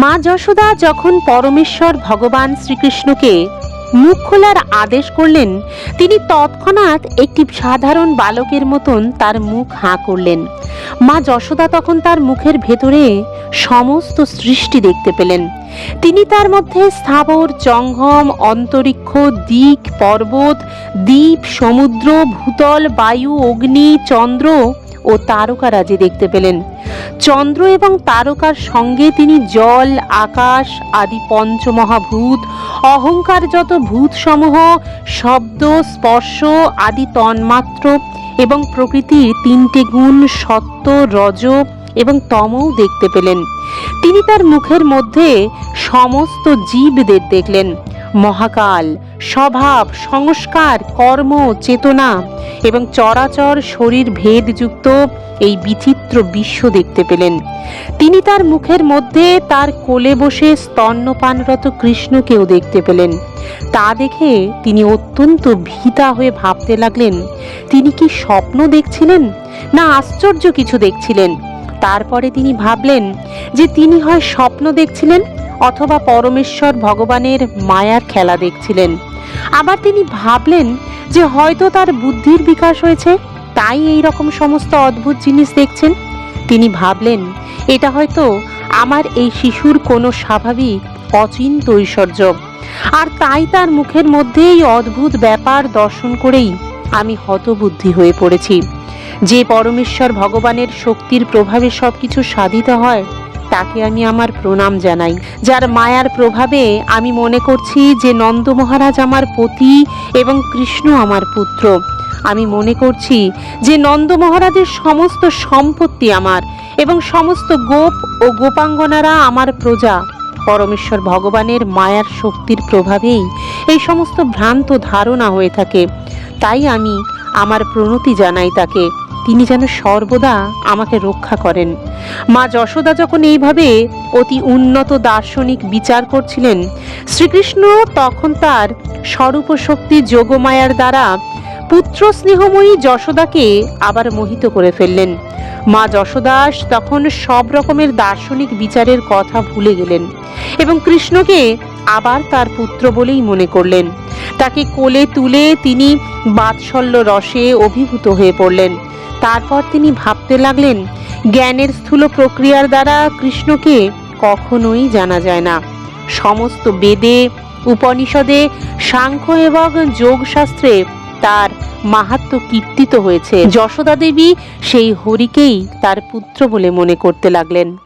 মা যশোদা যখন পরমেশ্বর ভগবান শ্রীকৃষ্ণকে মুখ খোলার আদেশ করলেন, তিনি তৎক্ষণাৎ একটি সাধারণ বালকের মতন তার মুখ হাঁ করলেন। মা যশোদা তখন তার মুখের ভেতরে সমস্ত সৃষ্টি দেখতে পেলেন। তিনি তার মধ্যে স্থাবর জঙ্গম অন্তরিক্ষ, দিক, পর্বত, দ্বীপ, সমুদ্র, ভূতল, বায়ু, অগ্নি, চন্দ্র ও তারকারাজি দেখতে পেলেন। চন্দ্র এবং তারকার সঙ্গে তিনি জল, আকাশ আদি পঞ্চমহাভূত, অহংকার যত ভূতসমূহ, শব্দ, স্পর্শ আদি তন্মাত্র এবং প্রকৃতির তিনটে গুণ সত্য, রজ এবং তমও দেখতে পেলেন। তিনি তার মুখের মধ্যে সমস্ত জীবদের দেখলেন। মহাকাল স্বভাব, সংস্কার, কর্ম, চেতনা এবং চরাচর শরীর ভেদযুক্ত এই বিচিত্র বিশ্ব দেখতে পেলেন। তিনি তার মুখের মধ্যে তার কোলে বসে স্তন্যপানরত কৃষ্ণকেও দেখতে পেলেন। তা দেখে তিনি অত্যন্ত ভীতা হয়ে ভাবতে লাগলেন, তিনি কি স্বপ্ন দেখছিলেন না আশ্চর্য কিছু দেখছিলেন? তারপরে তিনি ভাবলেন যে তিনি হয় স্বপ্ন দেখছিলেন অথবা পরমেশ্বর ভগবানের মায়ার খেলা দেখছিলেন। আবার তিনি ভাবলেন যে হয়তো তার বুদ্ধির বিকাশ হয়েছে, তাই এই রকম সমস্ত অদ্ভুত জিনিস দেখছেন। তিনি ভাবলেন, এটা হয়তো আমার এই শিশুর কোনো স্বাভাবিক অচিন্ত ঐশ্বর্য। আর তাই তার মুখের মধ্যে এই অদ্ভুত ব্যাপার দর্শন করেই আমি হতবুদ্ধি হয়ে পড়েছি। যে পরমেশ্বর ভগবানের শক্তির প্রভাবে সব কিছু সাধিত হয় তাকে আমি আমার প্রণাম জানাই। যার মায়ার প্রভাবে আমি মনে করছি যে নন্দ মহারাজ আমার পতি এবং কৃষ্ণ আমার পুত্র। আমি মনে করছি যে নন্দ মহারাজের সমস্ত সম্পত্তি আমার এবং সমস্ত গোপ ও গোপাঙ্গনারা আমার প্রজা। পরমেশ্বর ভগবানের মায়ার শক্তির প্রভাবেই এই সমস্ত ভ্রান্ত ধারণা হয়ে থাকে। তাই আমি আমার প্রণতি জানাই তাকে। তিনি যেন সর্বদা আমাকে রক্ষা করেন। মা যশোদা যখন এইভাবে অতি উন্নত দার্শনিক বিচার করছিলেন, শ্রীকৃষ্ণ তখন তার স্বরূপ শক্তি যোগমায়ার দ্বারা পুত্র স্নেহময়ী যশোদাকে আবার মোহিত করে ফেললেন। মা যশোদাস তখন সব রকমের দার্শনিক বিচারের কথা ভুলে গেলেন এবং কৃষ্ণকে আবার তার পুত্র বলেই মনে করলেন। তাকে কোলে তুলে তিনি বাৎসল্য রসে অভিভূত হয়ে পড়লেন। তারপর তিনি ভাবতে লাগলেন, জ্ঞানের স্থূল প্রক্রিয়ার দ্বারা কৃষ্ণকে কখনোই জানা যায় না। সমস্ত বেদে, উপনিষদে, সাংখ্য এবং যোগশাস্ত্রে তার মাহাত্ম কীর্তিত হয়েছে। যশোদা দেবী সেই হরিকেই তার পুত্র বলে মনে করতে লাগলেন।